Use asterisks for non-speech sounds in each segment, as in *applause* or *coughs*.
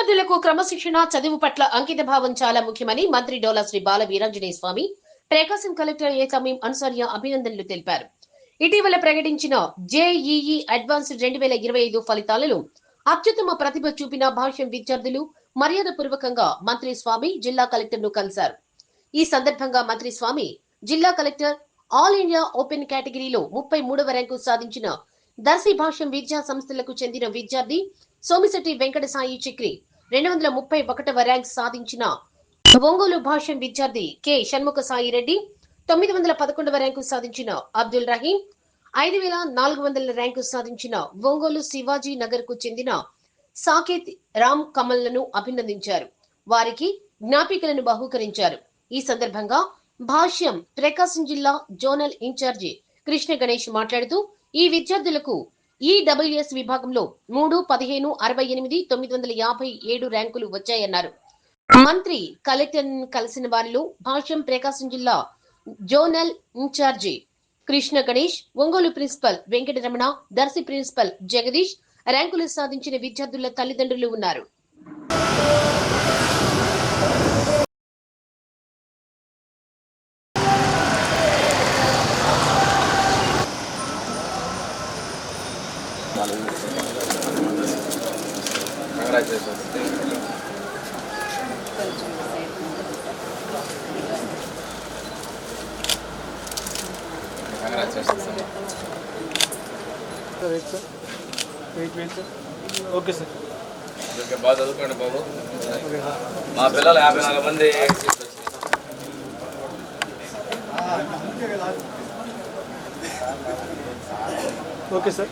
విద్యార్థులకు క్రమశిక్షణ చదువు పట్ల అంకిత భావం చాలా ముఖ్యమని మంత్రి డోలా శ్రీ బాల వీరాంజనేయ స్వామి ప్రకాశం కలెక్టర్ ఏ. తమీం అన్సారియా అభినందనలు తెలిపారు. ఇటీవల ప్రకటించిన జేఈఈ అడ్వాన్స్డ్ రెండు వేల ఇరవై ఐదు ఫలితాలలో అత్యుత్తమ ప్రతిభ చూపిన భాష్యం విద్యార్థులు మర్యాద పూర్వకంగా మంత్రి స్వామి జిల్లా కలెక్టర్ను కలిశారు. ఈ సందర్భంగా మంత్రి స్వామి జిల్లా కలెక్టర్ ఆల్ ఇండియా ఓపెన్ కేటగిరీలో ముప్పై మూడవ ర్యాంకు సాధించిన దర్శి భాష్యం విద్యా సంస్థలకు చెందిన విద్యార్థి సోమిశెట్టి వెంకట సాయి చిక్రి రెండు వందల ముప్పై ఒకటవ ర్యాంక్ సాధించిన ఒంగోలు భాష్యం విద్యార్థి కె. షణ్ముఖ సాయి రెడ్డి తొమ్మిది వందల పదకొండవ ర్యాంకు సాధించిన అబ్దుల్ రహీం ఐదు వేల నాలుగు వందల ర్యాంకు సాధించిన ఒంగోలు శివాజీ నగర్కు చెందిన సాకేత్ రామ్ కమల్లను అభినందించారు. వారికి జ్ఞాపికలను బహూకరించారు. ఈ సందర్భంగా భాష్యం ప్రకాశం జిల్లా జోనల్ ఇన్ఛార్జి కృష్ణ గణేష్ మాట్లాడుతూ ఈ విద్యార్థులకు ఈడబ్ల్యూఎస్ విభాగంలో మూడు పదిహేను అరవై ఎనిమిది తొమ్మిది వందల యాభై ఏడు ర్యాంకులు వచ్చాయన్నారు. మంత్రి కలెక్టర్ కలిసిన వారిలో భాష్యం ప్రకాశం జిల్లా zonal incharge Krishna Ganesh Ongole principal Venkataramana Darsi principal Jagadish ర్యాంకులు సాధించిన విద్యార్థుల తల్లిదండ్రులు ఉన్నారు. ఓకే సార్ ఓకే, బాగా చదువుకోండి బాబు మా పిల్లలు యాభై నాలుగు మంది okay sir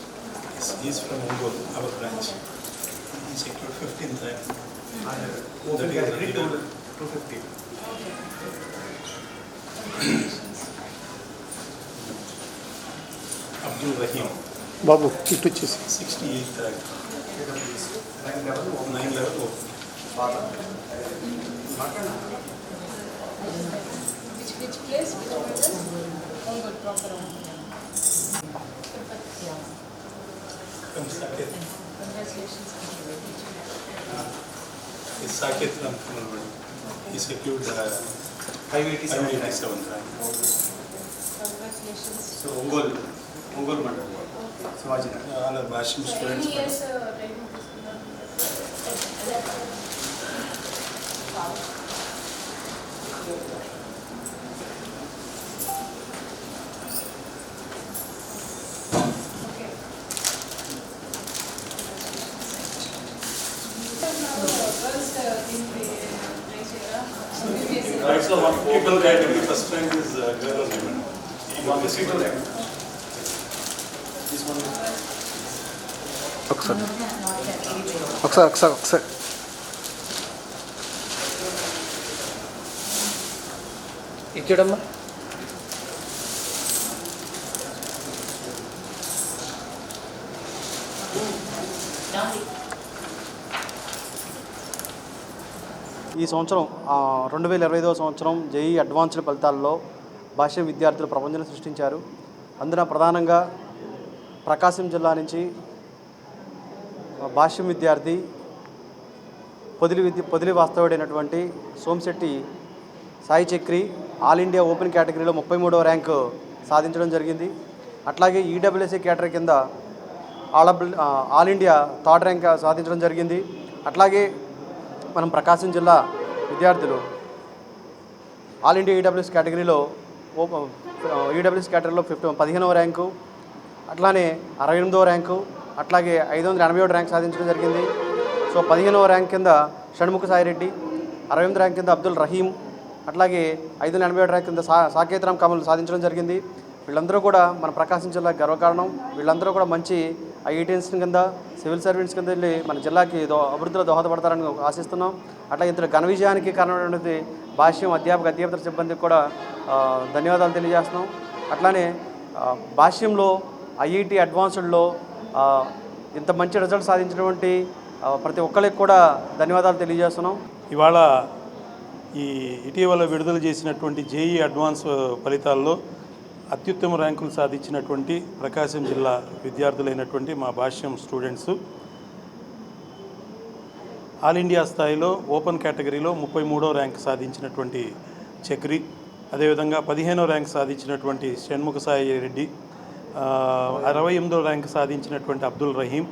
He's- He's from Ongol, our branch. He secured fifteenth rank. That is the leader. Two fifty. *coughs* Abdul Rahim, బాబు ఇటు వచ్చేసి sixty eighth rank. Nine level open. Which, which place, which medal? Ongol proper. From Saket, Congratulations. is Saket from Kamalwadi. He secured uh, five eighty-seven rank. Congratulations. So Ongole Ongole మండలం Shivaji All are Bashim Right, so one open category, first rank is uh, girl only, madam. He got the seat rank. This one, ఒకసారి ఒకసారి ఒకసారి ఒకసారి ఇచ్చాడమ్మా ఈ సంవత్సరం రెండు వేల ఇరవై ఐదవ సంవత్సరం జేఈ అడ్వాన్స్డ్ ఫలితాల్లో భాష్య విద్యార్థులు ప్రపంచం సృష్టించారు. అందున ప్రధానంగా ప్రకాశం జిల్లా నుంచి భాష్యం విద్యార్థి పొదిలి విద్య Podili వాస్తవుడైనటువంటి Somasetty Sai Chakri all India open కేటగిరీలో ముప్పై మూడవ ర్యాంకు సాధించడం జరిగింది. అట్లాగే ఈడబ్ల్యూఎస్ఏ కేటగిరీ కింద all all India third rank సాధించడం జరిగింది. అట్లాగే మనం ప్రకాశం జిల్లా విద్యార్థులు ఆల్ ఇండియా ఈడబ్ల్యూఎస్ కేటగిరీలో ఈడబ్ల్యూఎస్ కేటగిరీలో ఫిఫ్టీ పదిహేనవ ర్యాంకు అట్లానే అరవై ఎనిమిదవ ర్యాంకు అట్లాగే ఐదు వందల ఎనభై ఏడు ర్యాంక్ సాధించడం జరిగింది. సో పదిహేనవ ర్యాంక్ కింద షణ్ముఖ సాయిరెడ్డి అరవై ఎనిమిది ర్యాంక్ కింద అబ్దుల్ రహీం అట్లాగే ఐదు వందల ఎనభై ఏడు ర్యాంక్ కింద సా సాకేతరామ్ కమల్ సాధించడం జరిగింది. వీళ్ళందరూ కూడా మన ప్రకాశం జిల్లా గర్వకారణం. వీళ్ళందరూ కూడా మంచి ఐఐటిఎన్స్ కింద సివిల్ సర్వీస్ కింద వెళ్ళి మన జిల్లాకి దో అభివృద్ధిలో దోహదపడతారని ఆశిస్తున్నాం. అట్లా ఇంత ఘన విజయానికి కారణమైనటువంటి భాష్యం అధ్యాపక అధ్యాపక సిబ్బందికి కూడా ధన్యవాదాలు తెలియజేస్తున్నాం. అట్లానే భాష్యంలో ఐఐటి అడ్వాన్స్డ్లో ఇంత మంచి రిజల్ట్ సాధించినటువంటి ప్రతి ఒక్కరికి కూడా ధన్యవాదాలు తెలియజేస్తున్నాం. ఇవాళ ఈ ఇటీవల విడుదల చేసినటువంటి జేఈ అడ్వాన్స్ ఫలితాల్లో అత్యుత్తమ ర్యాంకులు సాధించినటువంటి ప్రకాశం జిల్లా విద్యార్థులైనటువంటి మా భాష్యం స్టూడెంట్స్. ఆల్ ఇండియా స్థాయిలో ఓపెన్ కేటగిరీలో ముప్పై మూడో ర్యాంక్ సాధించినటువంటి చక్రి అదేవిధంగా పదిహేనో ర్యాంక్ సాధించినటువంటి షణ్ముఖ సాయి రెడ్డి అరవై ఎనిమిదో ర్యాంక్ సాధించినటువంటి అబ్దుల్ రహీం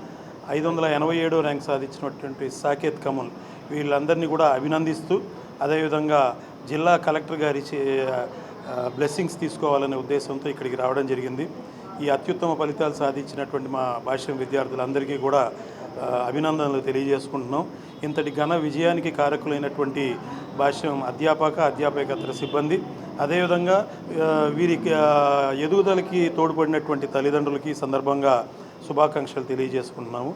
ఐదు వందల ఎనభై ఏడో ర్యాంక్ సాధించినటువంటి సాకేత్ కమల్ వీళ్ళందరినీ కూడా అభినందిస్తూ అదేవిధంగా జిల్లా కలెక్టర్ గారి బ్లెస్సింగ్స్ తీసుకోవాలనే ఉద్దేశంతో ఇక్కడికి రావడం జరిగింది. ఈ అత్యుత్తమ ఫలితాలు సాధించినటువంటి మా భాష్యం విద్యార్థులందరికీ కూడా అభినందనలు తెలియజేసుకుంటున్నాం. ఇంతటి ఘన విజయానికి కారకులైనటువంటి భాష్యం అధ్యాపక అధ్యాపకేతర సిబ్బంది అదేవిధంగా వీరి వీరికి ఎదుగుదలకి తోడ్పడినటువంటి తల్లిదండ్రులకి సందర్భంగా శుభాకాంక్షలు తెలియజేసుకుంటున్నాము.